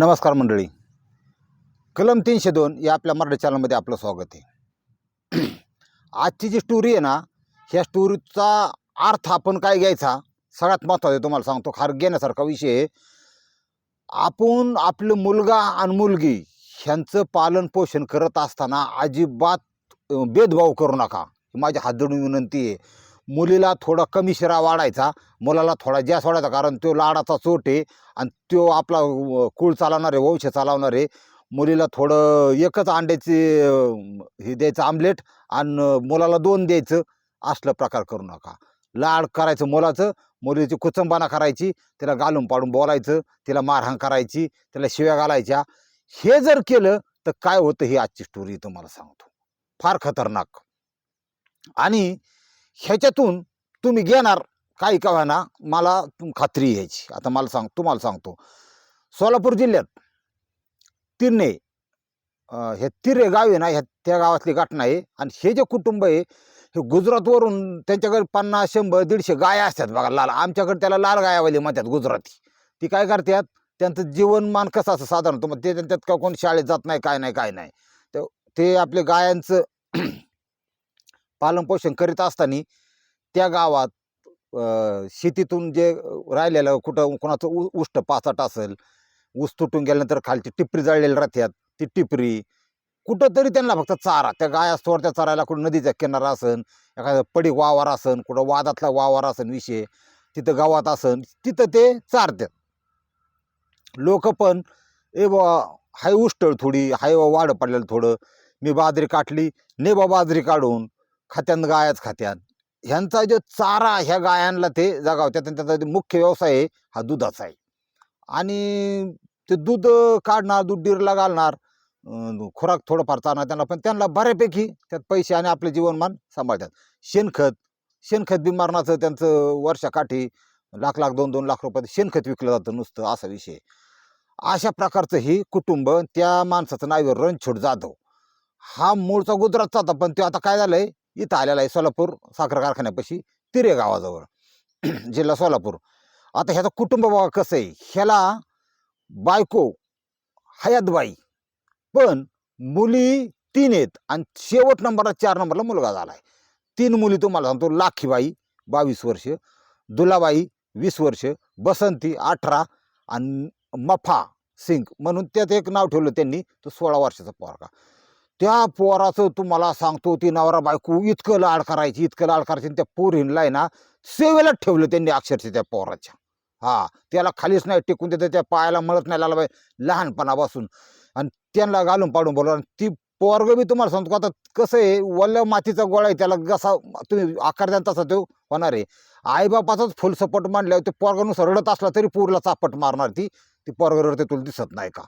नमस्कार मंडळी. कलम तीनशे दोन या आपल्या मराठी चॅनलमध्ये आपलं स्वागत आहे. आजची जी स्टोरी आहे ना ह्या स्टोरीचा अर्थ आपण काय घ्यायचा? सगळ्यात महत्त्वाचा आहे तुम्हाला सांगतो खार घेण्यासारखा विषय आहे. आपण आपलं मुलगा आणि मुलगी ह्यांचं पालन पोषण करत असताना अजिबात भेदभाव करू नका. ही माझी हात जोडून विनंती आहे. मुलीला थोडा कमी शिरा वाढायचा मुलाला थोडा जास्त वाढायचा कारण तो लाडाचा चोट आहे आणि तो आपला कुळ चालवणार आहे वंश चालवणार आहे मुलीला थोडं एकच अंड्याची हे द्यायचं आमलेट आणि मुलाला दोन द्यायचं असलं प्रकार करू नका. लाड करायचं मुलाचं मुलीची कुचंबाना करायची तिला घालून पाडून बोलायचं तिला मारहाण करायची तिला शिव्या घालायच्या. हे जर केलं तर काय होतं ही आजची स्टोरी तुम्हाला सांगतो. फार खतरनाक. आणि ह्याच्यातून तुम्ही घेणार काही का ना मला तुम- खात्री यायची. आता मला सांग तुम्हाला सांगतो. सोलापूर जिल्ह्यात तिरणे हे तिरे गाव आहे ना ह्या त्या गावातली घटना आहे. आणि हे जे कुटुंब आहे हे गुजरातवरून त्यांच्याकडे पन्नास शंभर दीडशे गाया असतात बघा लाल. आमच्याकडे त्याला लाल गायावाली म्हणतात गुजराती. ती काय करतात त्यांचं जीवनमान कसं असं साधारण तुम्हाला ते त्यांच्यात का कोण शाळेत जात नाही काय नाही काय नाही. तर ते आपले गायांचं पालनपोषण करीत असताना त्या गावात शेतीतून जे राहिलेलं कुठं कोणाचं उ उष्ट पाचाट असेल ऊस तुटून गेल्यानंतर खालची टिपरी जळलेली राहतात ती टिपरी कुठंतरी त्यांना फक्त चारा त्या गाया त्या चारायला कुठं नदीचा किनारा असन एखादा पडी वावर असन कुठं वादातला वावर असन विषय तिथं गावात असन तिथं ते चारतात. लोक पण ए बा हाय उष्टळ थोडी हाय वाढ पडलेलं थोडं मी बाजरी काटली ने बा बाजरी काढून खात्यान गायाच खात्यान ह्यांचा जो चारा ह्या गायांना ते जगावत्यात आणि त्याचा मुख्य व्यवसाय आहे हा दुधाचा आहे. आणि ते दूध काढणार दूध डिरला घालणार खुराक थोडंफार चालणार त्यांना पण त्यांना बऱ्यापैकी त्यात पैसे आणि आपलं जीवनमान सांभाळतात. शेणखत शेणखत बी मारणाचं त्यांचं वर्षाकाठी लाख लाख दोन दोन लाख रुपयात शेणखत विकलं जातं नुसतं असा विषय अशा प्रकारचं ही कुटुंब त्या माणसाचं नाव रणछोड जाधव. हा मूळचा गुजरातचा होता पण तो आता काय झालंय? इथं आलेला आहे सोलापूर साखर कारखान्यापाशी तिरे गावाजवळ जिल्हा सोलापूर. आता ह्याचं कुटुंब बाबा कसं आहे. ह्याला बायको हयातबाई पण मुली तीन आहेत आणि शेवट नंबरला चार नंबरला मुलगा झाला आहे. तीन मुली तुम्हाला सांगतो लाखीबाई बावीस वर्ष दुलाबाई वीस वर्ष बसंती अठरा आणि मफा सिंग म्हणून त्यात एक नाव ठेवलं त्यांनी तो सोळा वर्षाचा पोरगा. त्या पोराचं तुम्हाला सांगतो ती नवरा बायको इतकं लाड करायची इतकं लाड करायची आणि त्या पोरींला आहे ना सेवेला ठेवलं त्यांनी अक्षरशः त्या पोराच्या. हा त्याला खालीच नाही टिकून देतं त्या पायाला मळत नाही लागला पाहिजे लहानपणापासून. आणि त्यांना घालून पाडून बोलवा आणि ती पोरग मी तुम्हाला सांगतो आता कसं आहे वल्ल्या मातीचा गोळा आहे त्याला कसा तुम्ही आकार द्या तसा तो होणार आहे. आईबापाचाच फुल सपोर्ट मांडल्यावर ते पोरगानुसार रडत असला तरी पोरीला चापट मारणार ती. ती पोरग रडते तुला दिसत नाही का?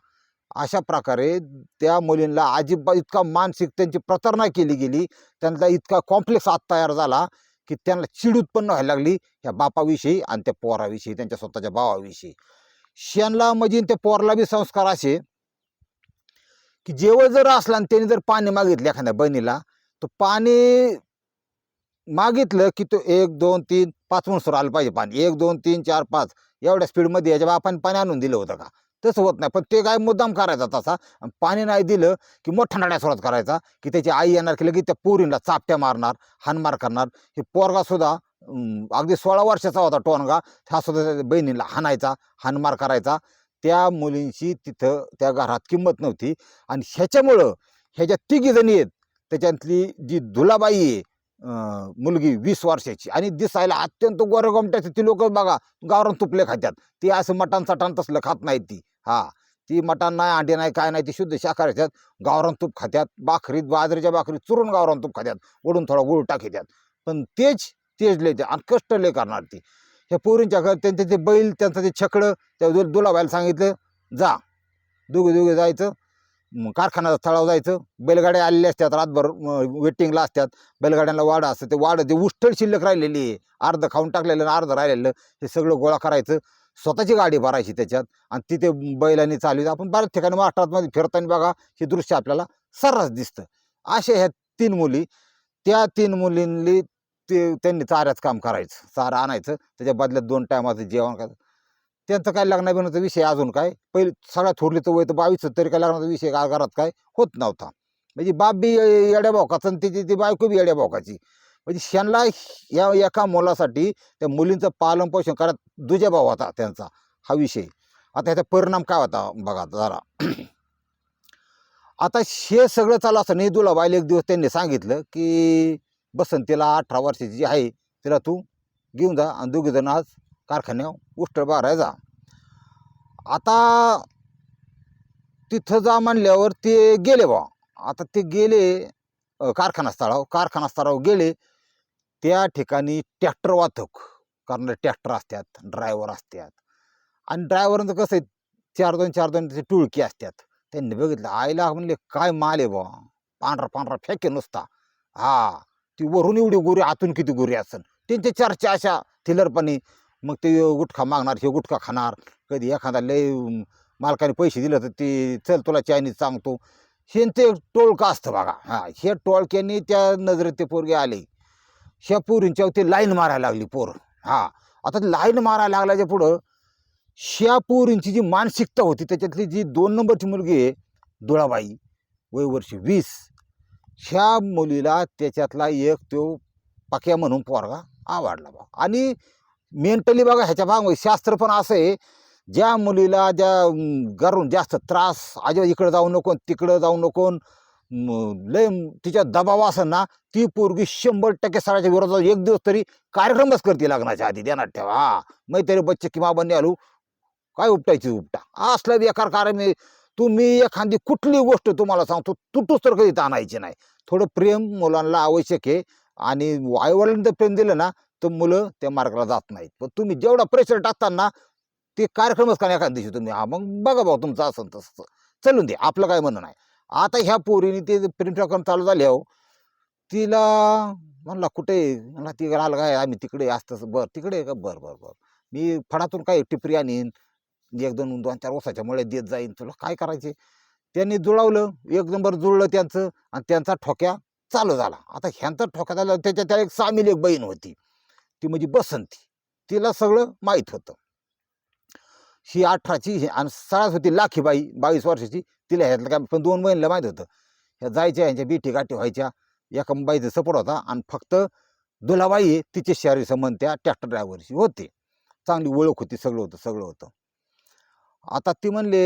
अशा प्रकारे त्या मुलींना अजिबात इतका मानसिक त्यांची प्रतारणा केली गेली. त्यांचा इतका कॉम्प्लेक्स आत तयार झाला की त्यांना चिड उत्पन्न व्हायला लागली ह्या बापाविषयी आणि त्या पोराविषयी त्यांच्या स्वतःच्या भावाविषयी. शेणला म्हणजे त्या पोराला बी संस्कार असे की जेवण जर असला आणि त्याने जर पाणी मागितलं एखाद्या बहिणीला तर पाणी मागितलं की तो एक दोन तीन पाच म्हणून आलं पाहिजे पाणी. एक दोन तीन चार पाच. एवढ्या स्पीडमध्ये याच्या बापाने पाणी आणून दिलं होतं का? तसं होत नाही. पण ते काय मुद्दाम करायचा तसा. आणि पाणी नाही दिलं की मोठा नाड्या सुरुवात करायचा की त्याची आई येणार की लगेच त्या पोरींना चापट्या मारणार हानमार करणार. हे पोरगा सुद्धा अगदी सोळा वर्षाचा होता टोनगा हा सुद्धा त्याच्या बहिणीला हाणायचा हानमार करायचा. त्या मुलींची तिथं त्या घरात किंमत नव्हती. आणि ह्याच्यामुळं ह्याच्या तिघी जणी आहेत त्याच्यातली जी दुलाबाई आहे मुलगी वीस वर्षाची. आणि दिसायला अत्यंत गोरगमट्याची ती लोक बघा गावरान तुपले खात्यात. ती असं मटण सटण तसलं खात नाही ती. हा. ती मटण नाही अंडी नाही काय नाही ती शुद्ध शाकाहारी खात्यात. गावरान तूप खात्यात. बाकरीत बाजरीच्या बाकरीत चुरून गावरान तूप खात्यात. ओढून थोडा गुळ टाकीत्यात. पण तेच तेज लय आणि कष्ट लय करणार ती. ह्या पोरींच्या घर त्यांचे ते बैल त्यांचं ते छकडं त्या दु दुलाबाईला सांगितलं जा. दोघे दोघे जायचं. कारखान्याचा स्थळावर जायचं. बैलगाड्या आलेल्या असतात रातभर वेटिंगला असतात. बैलगाड्यांना वाडा असतं. ते वाडं ते उष्टळ शिल्लक राहिलेली आहे. अर्ध खाऊन टाकलेलं आणि अर्ध राहिलेलं. हे सगळं गोळा करायचं. स्वतःची गाडी भरायची त्याच्यात आणि तिथे बैलांनी चालवी आपण बऱ्याच ठिकाणी महाराष्ट्रामध्ये फिरताना बघा हे दृश्य आपल्याला सर्रास दिसतं. अशा ह्या तीन मुली त्या तीन मुलींनी ते त्यांनी चाऱ्याचं काम करायचं. चारा आणायचं त्याच्या बदल्यात दोन टायमाचं जेवण करायचं. त्यांचं काय लग्ना बिनाचा विषय अजून काय? पहिले सगळ्यात थोरली तर वय तर बावीस तरी काय लग्नाचा विषय घरात काय? होत नव्हता. म्हणजे बाप बी येड्या भावकाचा आणि त्याची ती बायको बी येड्या भावकाची म्हणजे त्यांना या एका मुलासाठी त्या मुलींचं पालन पोषण करत दुजा भाव होता त्यांचा हा विषय. आता ह्याचा परिणाम काय होता? बघा जरा. आता हे सगळं चालू असताना दुलाबाईला एक दिवस त्यांनी सांगितलं की बसंतीला अठरा वर्षाची जी आहे तिला तू घेऊन जा आणि दोघीजण आज कारखान्यावर उष्ट बाराय जा. आता तिथं जा म्हणल्यावर ते गेले बा. आता ते गेले कारखाना स्थळावर कारखाना स्थळावर गेले त्या ठिकाणी ट्रॅक्टर वाहतूक कारण ट्रॅक्टर असतात ड्रायव्हर असतात. आणि ड्रायव्हरांचं कसं आहे चार दोन चार दोन त्याची टुळकी असतात. त्यांनी बघितलं आईला म्हणले काय माल आहे बा पांढरा पांढरा फेके नुसता. हा ती वरून एवढी गोरी आतून किती गोरी असन. त्यांच्या चर्चा अशा थिलरपणी. मग ते गुटखा मागणार हे गुटखा खाणार. कधी एखादा लय मालकाने पैसे दिले तर ते चल तुला चायनीज सांगतो. हे ते टोळका असतं बघा. हा हे टोळक्याने त्या नजरेत ते पोरगे आले. ह्या पोरींच्या ते लाईन मारायला लागली पोर. हा. आता लाईन मारायला लागल्याच्या पुढं ह्या पोरींची जी मानसिकता होती त्याच्यातली जी दोन नंबरची मुलगी आहे दुळाबाई वयवर्षी वीस ह्या मुलीला त्याच्यातला एक तो पाक्या म्हणून पोरगा आवडला बा. आणि मेंटली बघा ह्याच्या भाग शास्त्र पण असं आहे ज्या मुलीला ज्या घरून जास्त त्रास आजोबा इकडं जाऊ नको तिकडं जाऊ नको लय तिच्या दबाव असेल ना ती पोरगी शंभर टक्के सराच्या विरोधात एक दिवस तरी कार्यक्रमच करते लग्नाच्या आधी देणार ठेवा हा. मैत्री बच्चे किंवा बंदी आलो काय उपटायची उपटा? असलं बेकार कारण तुम्ही एखादी कुठली गोष्ट तुम्हाला सांगतो तुटूच तर कधी आणायची नाही. थोडं प्रेम मुलांना आवश्यक आहे आणि आईवडिलांनी जर प्रेम दिलं ना तर मुलं त्या मार्गाला जात नाहीत. पण तुम्ही जेवढा प्रेशर टाकताना ते कार्यक्रमच का एखाद्या दिवशी तुम्ही. हा मग बघा भाऊ तुमचं असं तसं. चलून दे आपलं काय म्हणणं नाही. आता ह्या पोरीने ते प्रिंट काम चालू झाले हो तिला म्हणला कुठे म्हणला ती राहिलं काय? आम्ही तिकडे असतं बरं तिकडे का? बरं बरं बरं. मी फडातून काय टिपरी आणीन? एक दोन दोन चार वर्षाच्या मुळे देत जाईन तुला. काय करायचे? त्यांनी जुळवलं. एक नंबर जुळलं त्यांचं आणि त्यांचा ठोक्या चालू झाला. आता ह्यांचा ठोक्या झाला त्याच्या त्या एक सामील एक बहीण होती. ती म्हणजे बसंती. तिला सगळं माहीत होतं. ही अठराची आणि सळास होती लाखीबाई बावीस वर्षाची. तिला ह्यातलं काय पण दोन बहिणीला माहीत होतं. ह्या जायच्या ह्यांच्या बिठी गाठी व्हायच्या एका बाईचा सपोर्ट होता आणि फक्त दुलाबाई तिचे शहरी संबंध त्या ट्रॅक्टर ड्रायव्हरशी होते. चांगली ओळख होती सगळं होतं सगळं होतं. आता ती म्हणले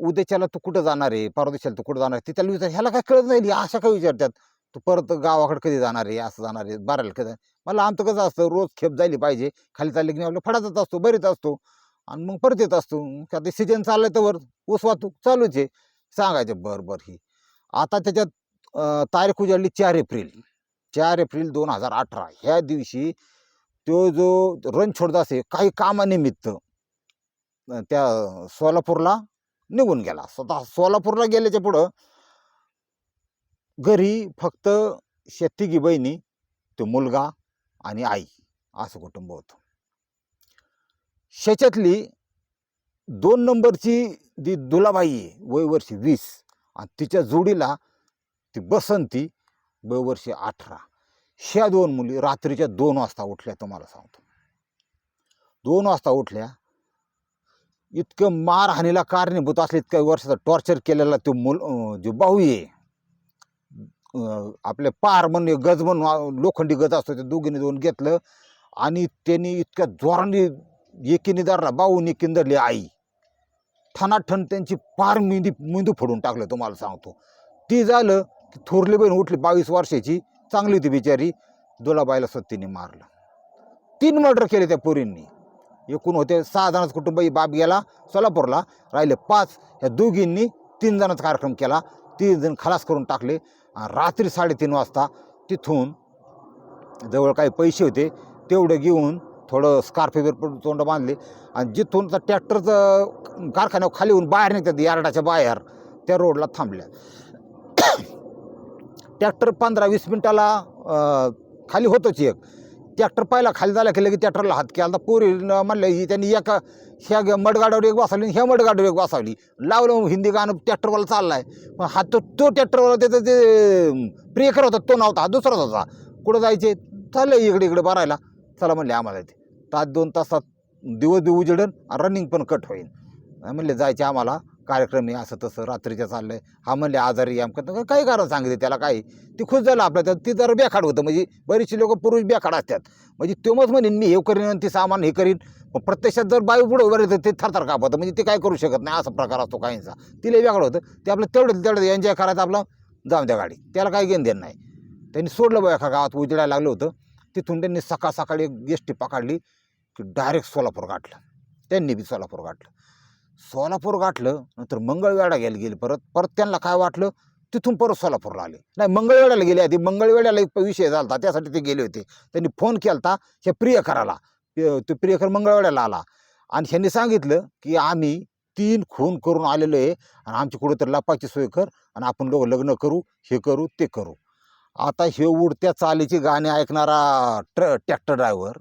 उद्याच्याला तू कुठं जाणार आहे? परदेशाला तू कुठं जाणार आहे? ती त्याला विचार ह्याला काय कळत नाही अशा काय विचारतात? तू परत गावाकडे कधी जाणार आहे? असं जाणार आहे? बाराला कधी मला आमचं कसं असतं रोज खेप जायली पाहिजे. खाली चालले की नाही आपलं फडाचाच असतो बरीच असतो. आणि मग परत येत असतो. का ते सीजन चाललं तर वर ऊस वाहतूक चालूच आहे. सांगायचं बरं बरं ही. आता त्याच्यात तारीख उजाडली चार एप्रिल. चार एप्रिल दोन हजार अठरा. ह्या दिवशी तो जो रणछोडदास आहे काही कामानिमित्त त्या सोलापूरला निघून गेला. स्वतः सोलापूरला गेल्याच्या पुढं घरी फक्त शेतीगी बहिणी तो मुलगा आणि आई असं कुटुंब होतं. शेच्यातली दोन नंबरची जी दुलाबाई आहे वयवर्षी वीस आणि तिच्या जोडीला ती बसंती वयवर्षी अठरा. ह्या दोन मुली रात्रीच्या दोन वाजता उठल्या तुम्हाला सांगतो. दोन वाजता उठल्या इतकं मारहाणीला कारणीभूत असले इतक्या वर्षाचा टॉर्चर केलेला तो मुल जो भाऊ आहे आपले पार म्हणून गज म्हणून लोखंडी गज असतो ते दोघींनी दोन घेतलं आणि त्यांनी इतक्या जोराने एकीने धरला भाऊन किंदरली आई. ठणाठण त्यांची पार मेंदी मेंदू फोडून टाकलं तुम्हाला सांगतो. ती झालं की थोरली बहीण उठली बावीस वर्षाची चांगली होती बिचारी दुलाबाईला सत्तीने मारलं. तीन मर्डर केले त्या पोरींनी. एकूण होते सहा जणांचं कुटुंब बाप गेला सोलापूरला राहिले पाच. ह्या दोघींनी तीन जणांचा कार्यक्रम केला तीन जण खलास करून टाकले. आणि रात्री साडेतीन वाजता तिथून जवळ काही पैसे होते तेवढे घेऊन थोडं स्कार्फ पण तोंड बांधले. आणि जिथून त्या ट्रॅक्टरचं कारखान्यावर खाली येऊन बाहेर निघतात यार्डाच्या बाहेर त्या रोडला थांबल्या. ट्रॅक्टर पंधरा वीस मिनटाला खाली होतोच एक. ट्रॅक्टर पाहिला खाली झाला की लगेच ट्रॅक्टरला हात केला. पोरी म्हणलं ही त्यांनी एका ह्या मडगाडावर एक बसवली आणि ह्या मडगाडावर एक बसवली लावलं हिंदी गाणं ट्रॅक्टरवाला चाललाय. पण हा तो तो ट्रॅक्टरवाला त्याचं ते प्रेकर होता तो नव्हता हा दुसराच होता. कुठं जायचे? चाललं इकडे इकडे भरायला चला म्हणले आम्हाला ते तास दोन तासात दिवस बी उजेडन रनिंग पण कट होईल म्हणले जायचे आम्हाला कार्यक्रम आहे असं तसं रात्रीच्या चाललं आहे हा म्हणले आजारी आमकं काही कारण सांगितले त्याला काही? ती खुश झालं आपल्या तर ती जरा बेखाड होतं. म्हणजे बरीचशी लोक पुरुष बेखाड असतात. म्हणजे तो म्हणेन मी हे करीन आणि ती सामान हे करीन. मग प्रत्यक्षात जर बायू पुढे उभं तर ते थरथर कापतं म्हणजे ते काय करू शकत नाही. असा प्रकार असतो काहींचा. तिला वेगळं होतं. ते आपलं तेवढं तेवढं एन्जॉय करायचं आपलं जाऊन द्या गाडी. त्याला काही घेणं देणं नाही. त्यांनी सोडलं बा एका गावात उजडायला लागलं होतं. तिथून त्यांनी सकाळ सकाळी एक एस टी पकडली की डायरेक्ट सोलापूर गाठलं. त्यांनी बी सोलापूर गाठलं. सोलापूर गाठलं नंतर मंगळवेढा गेले गेले परत. परत त्यांना काय वाटलं? तिथून परत सोलापूरला आले. नाही मंगळवेड्याला गेले आधी. मंगळवेड्याला एक विषय झाला होता, त्यासाठी ते गेले होते. त्यांनी फोन केला होता ह्या प्रियकराला. तो प्रियकर मंगळवेड्याला आला. आणि ह्यांनी सांगितलं की आम्ही तीन खून करून आलेलो आहे आणि आमची कुठेतरी लपाची सोय कर आणि आपण लोक लग्न करू हे करू ते करू. आता हे उडत्या चालीची गाणी ऐकणारा ट्र ट्रॅक्टर ड्रायव्हर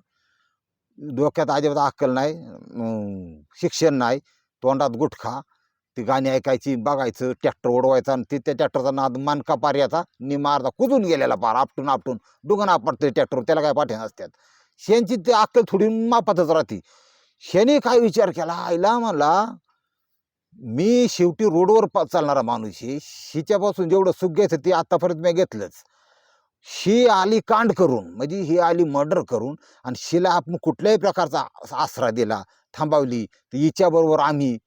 डोक्यात अजिबात अक्कल नाही शिक्षण नाही तोंडात गुटखा ती गाणी ऐकायची बघायचं ट्रॅक्टर ओढवायचा आणि ते त्या ट्रॅक्टरचा नाद मानका पार याचा निमारदा कुजून गेलेला पार आपटून आपटून दुगण आपटते ट्रॅक्टर त्याला काय पाठी नसतात शेनची ते अक्कल थोडी मापातच राहते. शेने काय विचार केला? आईला मला मी शेवटी रोडवर प- चालणारा माणूस आहे. हिच्यापासून जेवढं सुख घ्यायचं ते आत्तापर्यंत मी घेतलंच. ही आली कांड करून म्हणजे ही आली मर्डर करून आणि शिला आपण कुठल्याही प्रकारचा आसरा दिला थांबवली तर हिच्याबरोबर आम्ही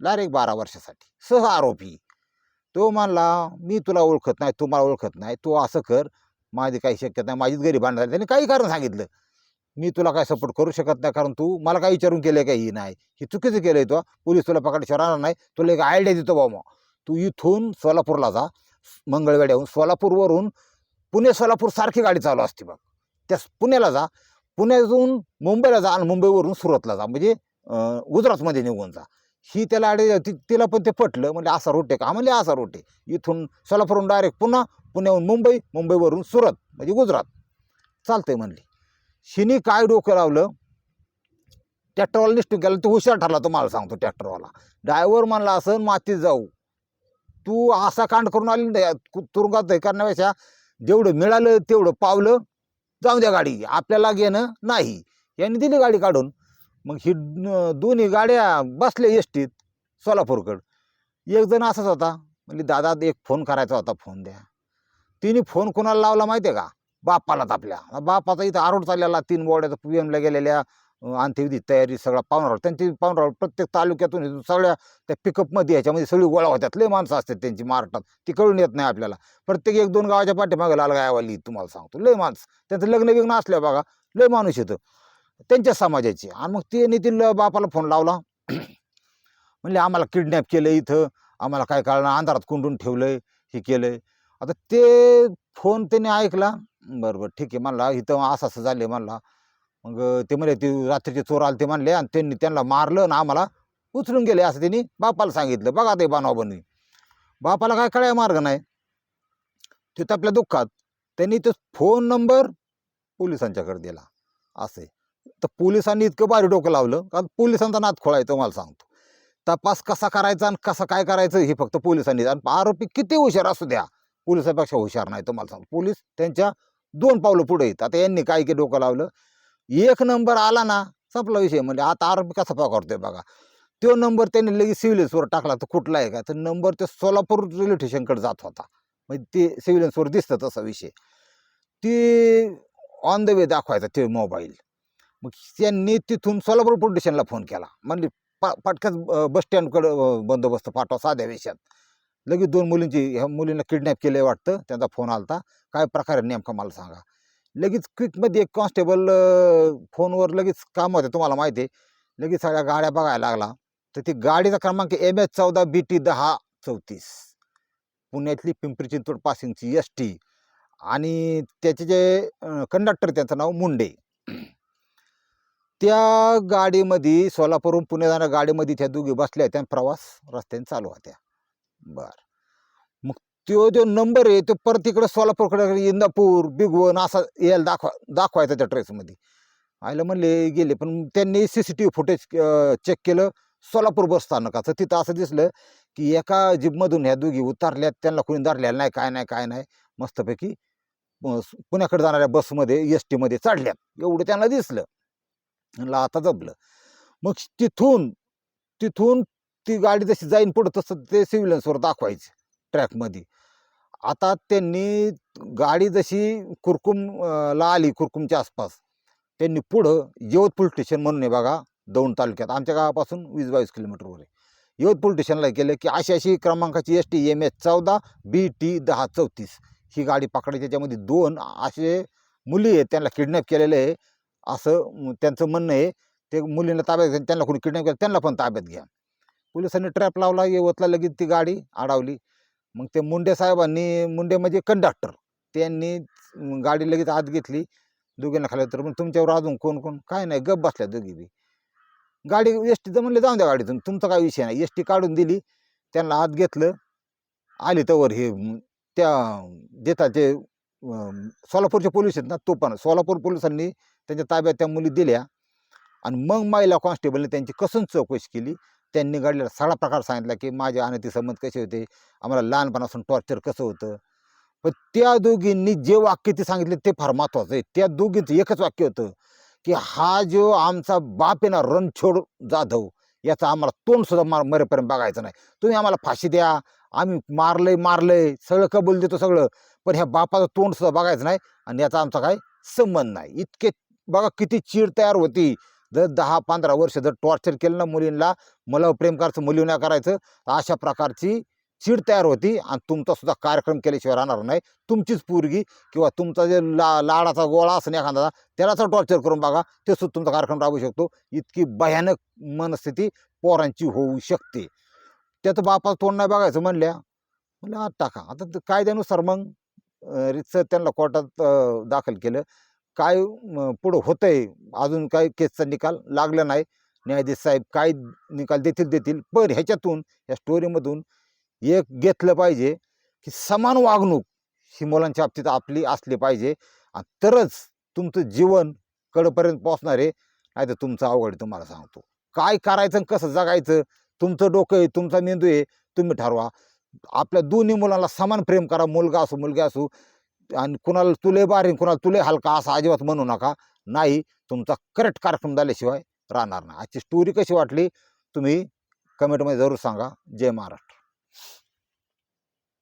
डायरेक्ट बारा वर्षासाठी सह आरोपी तो म्हणला मी तुला ओळखत नाही तू मला ओळखत नाही तू असं कर माझी काही शक्यता नाही माझीच घरी झाली त्याने काही कारण सांगितलं. मी तुला काय सपोर्ट करू शकत नाही कारण तू मला काय विचारून केलं काही नाही. हे चुकीचं केलं तो पोलीस तुला पकडल्याशिवाय राहणार नाही तुला एक आयडिया देतो बाबा. तू इथून सोलापूरला जा मंगळवेड्याहून सोलापूरवरून पुणे सोलापूर सारखी गाडी चालू असते बघ. त्या पुण्याला जा. पुण्यातून मुंबईला जा आणि मुंबईवरून सुरतला जा. म्हणजे गुजरातमध्ये निघून जा. ही त्याला गाडी ती तिला पण ते पटलं. म्हणजे असा रोटे आहे का? म्हणजे असा रोटे आहे. इथून सोलापूरहून डायरेक्ट पुन्हा पुण्याहून मुंबई मुंबईवरून सुरत म्हणजे गुजरात. चालतंय म्हणली. शिनी काय डोकं लावलं? ट्रॅक्टरवाला निष्ठून गेला तो हुशार ठरला तो मला सांगतो ट्रॅक्टरवाला ड्रायव्हर म्हणला असं मातीत जाऊ. तू असा कांड करून आली ना तुरुंगात हे करण्यापेक्षा जेवढं मिळालं तेवढं पावलं जाऊ द्या गाडी आपल्याला घेणं नाही. यांनी दिली गाडी काढून. मग ही दोन्ही गाड्या बसल्या एस टीत सोलापूरकडं. एक जण असाच होता. म्हणजे दादा एक फोन करायचा होता फोन द्या. तिने फोन कोणाला लावला माहिती आहे का? बापालाच आपल्या. बापाचा इथं आरोड चाललेला तीन बोड्याचा पी एमला गेलेल्या अंत्यविधी तयारी सगळा पाहुणार त्यांची पाहुणार प्रत्येक तालुक्यातून सगळ्या त्या पिकअपमध्ये याच्यामध्ये सगळी गोळा होतात लय माणसं असतात त्यांची महाराष्ट्रात ती कळून येत नाही आपल्याला. प्रत्येक एक दोन गावाच्या पाठीमागे लाल गायवाली तुम्हाला सांगतो. लय माणसं. त्यांचं लग्न बिग्न असल्या बघा लय माणूस येतं. त्यांच्या समाजाची. आणि मग ते नितीन बापाला फोन लावला. म्हणले आम्हाला किडनॅप केलं इथं. आम्हाला काय कळणार? अंधारात कुंडून ठेवलं आहे हे केलं आहे आता ते फोन त्याने ऐकला. बरं बरं ठीक आहे. म्हणला इथं असं असं झालं आहे म्हणला मग ते म्हणले ते रात्रीचे चोर आले ते म्हणले आणि त्यांनी त्यांना मारलं आणि आम्हाला उचलून गेले असं त्यांनी बापाला सांगितलं. बघा ते बनवाबनवी बापाला काय कळाय मार्ग नाही. तिथं आपल्या दुःखात त्यांनी तो फोन नंबर पोलिसांच्याकडे दिला. असे तर पोलिसांनी इतकं भारी डोकं लावलं. कारण पोलिसांचा नाद खोळायचं मला सांगतो. तपास कसा करायचा आणि कसं काय करायचं हे फक्त पोलिसांनी आणि आरोपी किती हुशार असू द्या पोलिसापेक्षा हुशार नाही तुम्हाला सांगतो. पोलीस त्यांच्या दोन पावलं पुढे येत आता यांनी काय की डोकं लावलं? एक नंबर आला ना संपला विषय म्हणजे आता आरोपी कसा पकडतोय बघा. तो नंबर त्यांनी लगेच सिव्हिलन्सवर टाकला तर कुठला आहे का? तर नंबर ते सोलापूर रेल्वे स्टेशनकडे जात होता. म्हणजे ते सिव्हिलन्सवर दिसतं तसा विषय. ते ऑन द वे दाखवायचा ते मोबाईल मग त्यांनी तिथून सोलापूर पोलीस स्टेशनला फोन केला. म्हणजे पा पाटक्याच बस स्टँडकडं बंदोबस्त पाठवा साध्या वेशात लगेच दोन मुलींची ह्या मुलींना किडनॅप केले वाटतं. त्यांचा फोन आला काय प्रकार नेमका मला सांगा. लगेच क्विकमध्ये एक कॉन्स्टेबल फोनवर लगेच काम होते तुम्हाला माहिती आहे. लगेच सगळ्या गाड्या बघायला लागला. तर ती गाडीचा क्रमांक एम एच चौदा बी टी दहा चौतीस. पुण्यातली पिंपरी चिंचवड पासिंगची एस टी आणि त्याचे जे कंडक्टर त्यांचं नाव मुंडे. त्या गाडीमध्ये सोलापूरहून पुणे जाणाऱ्या गाडीमध्ये त्या दोघी बसल्या त्या प्रवास रस्त्याने चालू होत्या. बरं. तो जो नंबर आहे तो परत इकडे सोलापूरकडे इंदापूर बिगवन असा यायला दाखवा दाखवायचा त्या ट्रेसमध्ये आयला म्हणले गेले. पण त्यांनी C C T V footage check केलं सोलापूर बस स्थानकाचं. तिथं असं दिसलं की एका जीपमधून ह्या दोघी उतरल्यात त्यांना कोणी धरलेलं नाही काय नाही काय नाही. मस्तपैकी पुण्याकडे जाणाऱ्या बसमध्ये एस टीमध्ये चढल्यात. एवढं त्यांना दिसलं. म्हणलं आता जमलं मग तिथून तिथून ती गाडी जशी जाईन पुढं तसं ते सिव्हिलन्सवर दाखवायचे ट्रॅकमध्ये आता त्यांनी गाडी जशी कुरकुम ला आली कुरकुमच्या आसपास त्यांनी पुढं यवत स्टेशन म्हणून आहे बघा दौंड तालुक्यात. आमच्या गावापासून वीस बावीस किलोमीटरवर आहे. यवत स्टेशनला केलं की अशी अशी क्रमांकाची एस टी एम एस चौदा बी टी दहा चौतीस ही गाडी पकडायची. त्याच्यामध्ये दोन असे मुली आहेत त्यांना किडनॅप केलेलं आहे. असं त्यांचं म्हणणं आहे ते मुलींना ताब्यात घ्या त्यांना कोणी किडनॅप केलं त्यांना पण ताब्यात घ्या. पोलिसांनी ट्रॅप लावला यवतला लगेच ती गाडी अडवली. मग ते मुंडे साहेबांनी मुंडे म्हणजे कंडक्टर त्यांनी गाडी लगेच आत घेतली. दोघींना खाली तर मग तुमच्यावर अजून कोण कोण? काय नाही गप बसल्या दोघी बी. गाडी एस टीचं म्हणलं जाऊन द्या गाडीतून. तुमचा काय विषय नाही. एस टी काढून दिली. त्यांना आत घेतलं. आली तवर हे त्या देतात ते सोलापूरचे पोलीस आहेत ना तो पण सोलापूर पोलिसांनी त्यांच्या ताब्यात त्या मुली दिल्या. आणि मग महिला कॉन्स्टेबलने त्यांची कसून चौकशी केली? त्यांनी घडलेला सगळा प्रकार सांगितला की माझे अनैतिक संबंध कसे होते? आम्हाला लहानपणापासून टॉर्चर कसं होतं? पण त्या दोघींनी जे वाक्य ते सांगितले ते फार महत्त्वाचं आहे. त्या दोघींचं एकच वाक्य होतं की हा जो आमचा बाप आहे ना रणछोड जाधव याचा आम्हाला तोंड सुद्धा मार मरेपर्यंत बघायचं नाही. तुम्ही आम्हाला फाशी द्या. आम्ही मारलंय मारलंय सगळं कबूल देतो सगळं पण ह्या बापाचं तोंड सुद्धा बघायचं नाही आणि याचा आमचा काय संबंध नाही. इतके बघा किती चीड तयार होती. जर दहा पंधरा वर्ष जर टॉर्चर केलं ना मुलींना मला प्रेम करायचं मुलींना करायचं अशा प्रकारची चीड तयार होती आणि तुमचा सुद्धा कार्यक्रम केल्याशिवाय राहणार नाही. तुमचीच पोरगी किंवा तुमचा जे ला लाडाचा गोळा असं एखादा त्यालाच टॉर्चर करून बघा ते सुद्धा तुमचा कार्यक्रम राबवू शकतो. इतकी भयानक मनस्थिती पोरांची होऊ शकते. त्याचं बापाचं तोंड नाही बघायचं म्हणल्या. म्हणलं आत टाका आता कायद्यानुसार मग रितसर त्यांना कोर्टात दाखल केलं. काय पुढं होतं आहे अजून काय केसचा निकाल लागला नाही. न्यायाधीश साहेब काय निकाल देतील देतील? पण ह्याच्यातून या स्टोरीमधून एक घेतलं पाहिजे की समान वागणूक ही मुलांच्या बाबतीत आपली असली पाहिजे. आणि तरच तुमचं जीवन कडपर्यंत पोहोचणार आहे. नाही तर तुमचं अवघड तुम्हाला सांगतो. काय करायचं आणि कसं जगायचं? तुमचं डोकं आहे तुमचा मेंदू आहे तुम्ही ठरवा. आपल्या दोन्ही मुलांना समान प्रेम करा. मुलगा असो मुलगी असो. आणि कुणाला तुले बारीन कुणाला तुले हलका असं अजिबात म्हणू नका. नाही तुमचा करेक्ट कार्यक्रम झाल्याशिवाय राहणार नाही. आजची स्टोरी कशी वाटली तुम्ही कमेंटमध्ये जरूर सांगा. जय महाराष्ट्र.